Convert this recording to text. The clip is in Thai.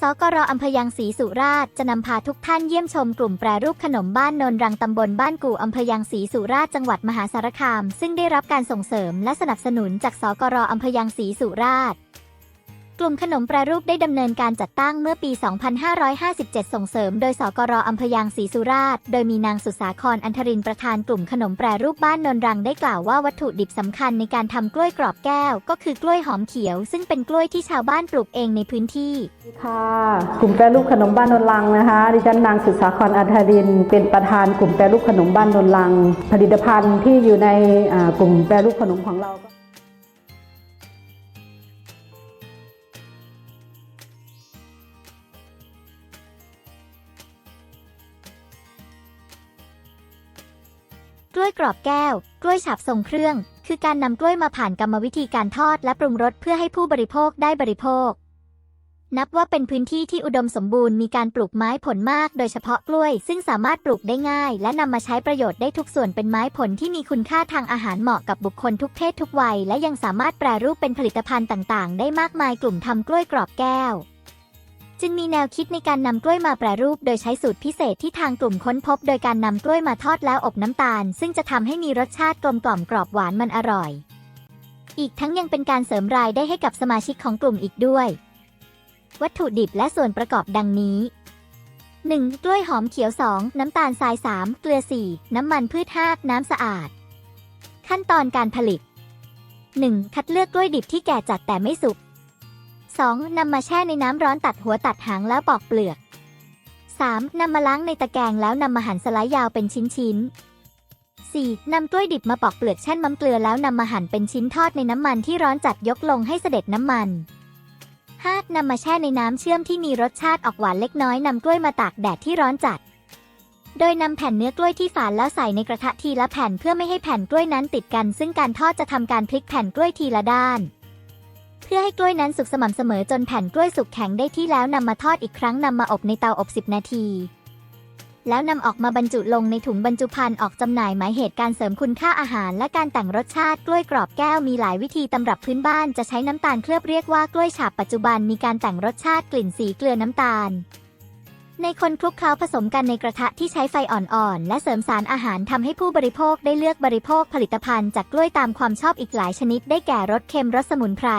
สกรอำเภอยังศรีสุราษฎร์จะนำพาทุกท่านเยี่ยมชมกลุ่มแปรรูปขนมบ้านนนรังตำบลบ้านกู่อำเภอยังศรีสุราษฎร์จังหวัดมหาสารคาม ซึ่งได้รับการส่งเสริมและสนับสนุนจากสกรอำเภอยังศรีสุราษฎร์ กลุ่มขนมแปรรูปได้ดำเนินการจัดตั้งเมื่อปี 2557 ส่งเสริม โดยสกรอำเภอยังศรีสุราษฎร์ โดยมีนางสุสาครอันทรินประธานกลุ่มขนมแปรรูปบ้านนนรังได้กล่าวว่าวัตถุดิบสำคัญในการทำกล้วยกรอบแก้ว ก็คือกล้วยหอมเขียว ซึ่งเป็นกล้วยที่ชาวบ้านปลูกเองในพื้นที่ ค่ะ กลุ่มแปรรูปขนมบ้านนนลังนะคะ ดิฉันนางสุสาครอัธริน เป็นประธานกลุ่มแปรรูปขนมบ้านนนลัง ผลิตภัณฑ์ที่อยู่ในกลุ่มแปรรูปขนมของเรา กล้วยกรอบแก้ว กล้วยฉาบทรงเครื่อง คือการนำกล้วยมาผ่านกรรมวิธีการทอดและปรุงรสเพื่อให้ผู้บริโภคได้บริโภค นับว่าเป็นพื้นที่ที่อุดมสมบูรณ์มีการปลูกไม้ผลมาก โดยเฉพาะกล้วย ซึ่งสามารถปลูกได้ง่าย และนำมาใช้ประโยชน์ได้ทุกส่วนเป็นไม้ผลที่มีคุณค่าทางอาหารเหมาะกับบุคคลทุกเพศทุกวัย และยังสามารถแปรรูปเป็นผลิตภัณฑ์ต่าง ๆ ได้มากมายกลุ่มทำกล้วยกรอบแก้ว จึงมีแนวคิดในการนำกล้วยมาแปรรูป โดยใช้สูตรพิเศษที่ทางกลุ่มค้นพบ โดยการนำกล้วยมาทอดแล้วอบน้ำตาล ซึ่งจะทำให้มีรสชาติกลมกล่อมกรอบหวานมันอร่อย อีกทั้งยังเป็นการเสริมรายได้ให้กับสมาชิกของกลุ่มอีกด้วย วัตถุดิบและส่วนประกอบดังนี้ 1. กล้วยหอมเขียว 2 น้ำตาลทราย 3 เกลือ 4 น้ำมันพืช5น้ำสะอาด ขั้นตอนการผลิต 1. คัดเลือกกล้วยดิบที่แก่จัดแต่ไม่สุก 2. นำมาแช่ในน้ำร้อนตัดหัวตัดหางแล้วปอกเปลือก 3. นำมาล้างในตะแกรงแล้วนำมาหั่นสไลด์ยาวเป็นชิ้นๆ 4. นำกล้วยดิบมาปอกเปลือกแช่น้ำเกลือแล้วนำมาหั่นเป็นชิ้นทอดในน้ำมันที่ร้อนจัดยกลงให้เสด็จน้ำมัน 5. นำมาแช่ในน้ำเชื่อมที่มีรสชาติออกหวานเล็กน้อยนำกล้วยมาตากแดดที่ร้อนจัด โดยนำแผ่นเนื้อกล้วยที่ฝานแล้วใส่ในกระทะทีละแผ่นเพื่อไม่ให้แผ่นกล้วยนั้นติดกัน ซึ่งการทอดจะทำการพลิกแผ่นกล้วยทีละด้าน เพื่อให้กล้วยนั้นสุกสม่ำเสมอจนแผ่นกล้วยสุกแข็งได้ที่แล้วนำมาทอดอีกครั้งนำมาอบในเตาอบ 10 นาที แล้วนำออกมาบรรจุลงในถุงบรรจุภัณฑ์ออกจำหน่ายหมายเหตุการเสริมคุณค่าอาหารและการแต่งรสชาติกล้วยกรอบแก้วมีหลายวิธีตำรับพื้นบ้านจะใช้น้ำตาลเคลือบเรียกว่ากล้วยฉาบปัจจุบันมีการแต่งรสชาติกลิ่นสีเกลือน้ำตาลในคนคลุกเคล้าผสมกันในกระทะที่ใช้ไฟอ่อนๆ และเสริมสารอาหารทำให้ผู้บริโภคได้เลือกบริโภคผลิตภัณฑ์จากกล้วยตามความชอบอีกหลายชนิดได้แก่รสเค็มรสสมุนไพร